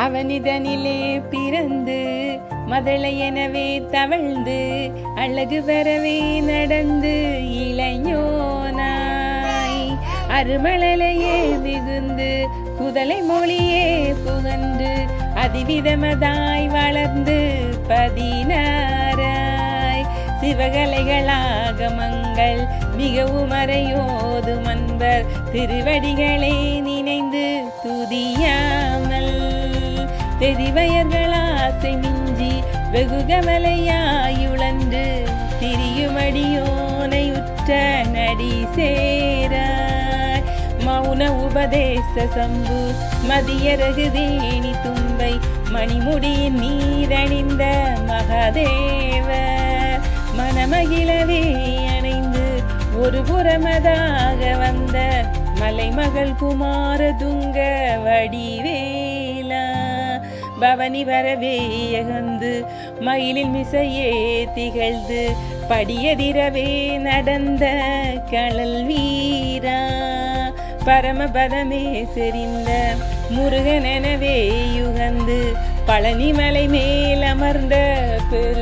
அவனிதனிலே பிறந்து மதளை எனவே தவழ்ந்து அழகு வரவே நடந்து இளைஞனாய். அருமழலையே மிகுந்து குதலை மொழியே புகன்று அதிவிதமதாய் வளர்ந்து பதினாராய் சிவகலைகளாகமங்கள் மிகவும் அறையோது மன்பர் திருவடிகளை நினைந்து தெரிவயர்கள் ஆசை மிஞ்சி வெகு கவலையாயுழன்று திரியுமடியோனை உற்ற நடி சேராய். மௌன உபதேச சம்பு மதியரகுதேனி தும்பை மணிமுடியின் நீரணிந்த மகாதேவ மனமகிழவே அணைந்து ஒரு புறமதாக வந்த மலைமகள் குமார துங்க வடிவேலா பவனி வரவே அகந்து மயிலில் மிசையே திகழ்ந்து படியதிரவே நடந்த கடல் வீரா. பரமபதமே செறிந்த முருகனெனவே யுகந்து பழனிமலை மேல் அமர்ந்த பெரு